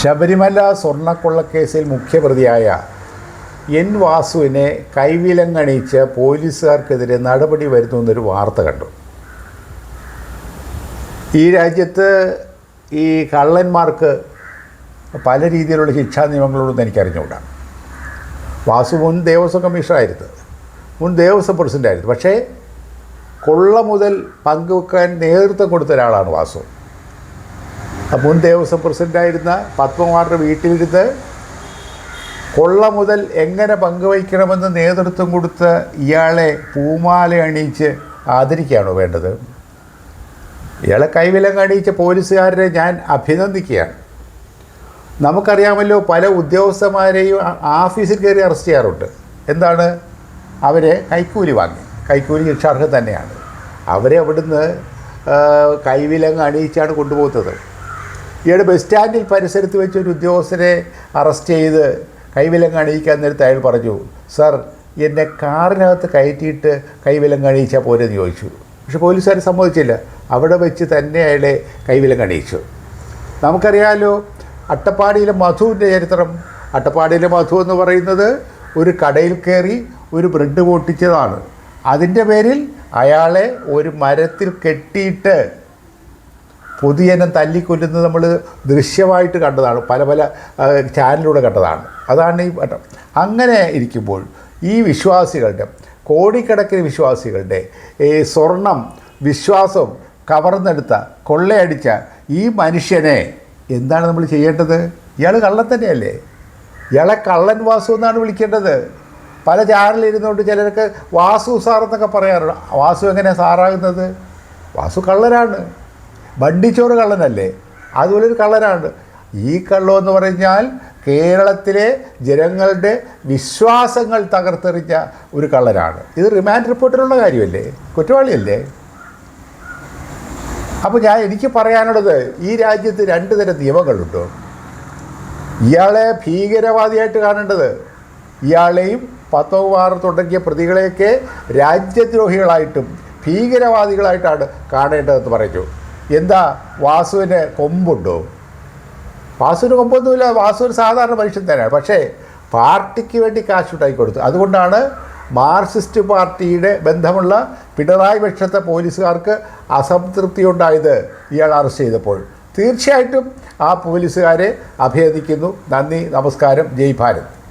Sabarimala സ്വർണക്കൊള്ളക്കേസിൽ മുഖ്യപ്രതിയായ N വാസുവിനെ കൈവിലങ്ങണിച്ച് പോലീസുകാർക്കെതിരെ നടപടി വരുന്നു എന്നൊരു വാർത്ത കണ്ടു. ഈ രാജ്യത്ത് ഈ കള്ളന്മാർക്ക് പല രീതിയിലുള്ള ശിക്ഷാ നിയമങ്ങളുണ്ടെന്ന് എനിക്കറിഞ്ഞുകൂടാ. വാസു മുൻ ദേവസ്വം കമ്മീഷണറായിരുന്നു. മുൻ ദേവസ്വം പ്രസിഡന്റായിരുന്നു പക്ഷേ കൊള്ള മുതൽ പങ്കുവെക്കാൻ നേതൃത്വം കൊടുത്ത ഒരാളാണ് വാസു. മുൻ ദേവസ്വം പ്രസിഡന്റായിരുന്ന പത്മകുമാറിന്റെ വീട്ടിലിരുന്ന് കൊള്ള മുതൽ എങ്ങനെ പങ്കുവയ്ക്കണമെന്ന് നേതൃത്വം കൊടുത്ത് ഇയാളെ പൂമാല അണിയിച്ച് ആദരിക്കുകയാണോ വേണ്ടത്? ഇയാളെ കൈവിലങ്ങ് അണിയിച്ച പോലീസുകാരനെ ഞാൻ അഭിനന്ദിക്കുകയാണ്. നമുക്കറിയാമല്ലോ പല ഉദ്യോഗസ്ഥന്മാരെയും ആഫീസിൽ കയറി അറസ്റ്റ് ചെയ്യാറുണ്ട്. എന്താണ്? അവരെ കൈക്കൂലി വാങ്ങി. കൈക്കൂലി ശിക്ഷാർഹം തന്നെയാണ്. അവരെ അവിടുന്ന് കൈവിലങ്ങ് അണിയിച്ചാണ് കൊണ്ടുപോകുന്നത്. ഈയിടെ ബസ് സ്റ്റാൻഡിൽ പരിസരത്ത് വെച്ച് ഒരു ഉദ്യോഗസ്ഥരെ അറസ്റ്റ് ചെയ്ത് കൈവിലങ്ങ് അണിയിക്കാൻ നേരത്തെ അയാൾ പറഞ്ഞു സർ എന്നെ കാറിനകത്ത് കയറ്റിയിട്ട് കൈവിലങ്ങ് അണിയിച്ചാൽ പോരെന്ന് ചോദിച്ചു. പക്ഷെ പോലീസുകാർ സമ്മതിച്ചില്ല. അവിടെ വെച്ച് തന്നെ അയാളെ കൈവിലങ്ങ് അണിയിച്ചു. നമുക്കറിയാമല്ലോ അട്ടപ്പാടിയിലെ മധുവിന്റെ ചരിത്രം. അട്ടപ്പാടിയിലെ മധു എന്ന് പറയുന്നത് ഒരു കടയിൽ കയറി ഒരു ബ്രെഡ് പൊട്ടിച്ചതാണ്. അതിന്റെ പേരിൽ അയാളെ ഒരു മരത്തിൽ കെട്ടിയിട്ട് പൊതുജനം തല്ലിക്കൊല്ലുന്നത് നമ്മൾ ദൃശ്യമായിട്ട് കണ്ടതാണ്. പല പല ചാനലിലൂടെ കണ്ടതാണ്. അതാണ് ഈ പട്ടം അങ്ങനെ ഇരിക്കുമ്പോൾ ഈ വിശ്വാസികളുടെ കോടിക്കണക്കിന് വിശ്വാസികളുടെ ഈ സ്വർണം വിശ്വാസം കവർന്നെടുത്ത കൊള്ളയടിച്ച ഈ മനുഷ്യനെ എന്താണ് നമ്മൾ ചെയ്യേണ്ടത്? ഇയാൾ കള്ളൻ തന്നെയല്ലേ? ഇയാളെ കള്ളൻ വാസു എന്നാണ് വിളിക്കേണ്ടത്. പല ചാനലിൽ ഇരുന്നുകൊണ്ട് ചിലർക്ക് വാസു സാർ എന്നൊക്കെ പറയാറുണ്ട്. വാസു എങ്ങനെയാണ് സാറാകുന്നത്? വാസു കള്ളനാണ്. ബണ്ടിച്ചോറ് കള്ളനല്ലേ? അതുപോലെ ഒരു കള്ളനാണ്. ഈ കള്ളം എന്ന് പറഞ്ഞാൽ കേരളത്തിലെ ജനങ്ങളുടെ വിശ്വാസങ്ങൾ തകർത്തെറിഞ്ഞ ഒരു കള്ളനാണ്. ഇത് റിമാൻഡ് റിപ്പോർട്ടിലുള്ള കാര്യമല്ലേ? കുറ്റവാളിയല്ലേ? അപ്പോൾ ഞാൻ എനിക്ക് പറയാനുള്ളത് ഈ രാജ്യത്ത് രണ്ട് തരം നിയമങ്ങളുണ്ട്. ഇയാളെ ഭീകരവാദിയായിട്ട് കാണേണ്ടത് ഇയാളെയും പത്തോവാർ തുടങ്ങിയ പ്രതികളെയൊക്കെ രാജ്യദ്രോഹികളായിട്ടും ഭീകരവാദികളായിട്ടാണ് കാണേണ്ടതെന്ന് പറഞ്ഞു എന്താ വാസുവിന് കൊമ്പുണ്ടോ? വാസുവിന് കൊമ്പൊന്നുമില്ല. വാസു ഒരു സാധാരണ മനുഷ്യൻ തന്നെയാണ്. പക്ഷേ പാർട്ടിക്ക് വേണ്ടി കാശ് ഉണ്ടാക്കി കൊടുത്തു. അതുകൊണ്ടാണ് മാർക്സിസ്റ്റ് പാർട്ടിയുടെ ബന്ധമുള്ള പിണറായി പക്ഷത്തെ പോലീസുകാർക്ക് അസംതൃപ്തി ഉണ്ടായത് ഇയാൾ അറസ്റ്റ് ചെയ്തപ്പോൾ. തീർച്ചയായിട്ടും ആ പോലീസുകാരെ അഭിനന്ദിക്കുന്നു. നന്ദി നമസ്കാരം. ജയ് ഭാരത്.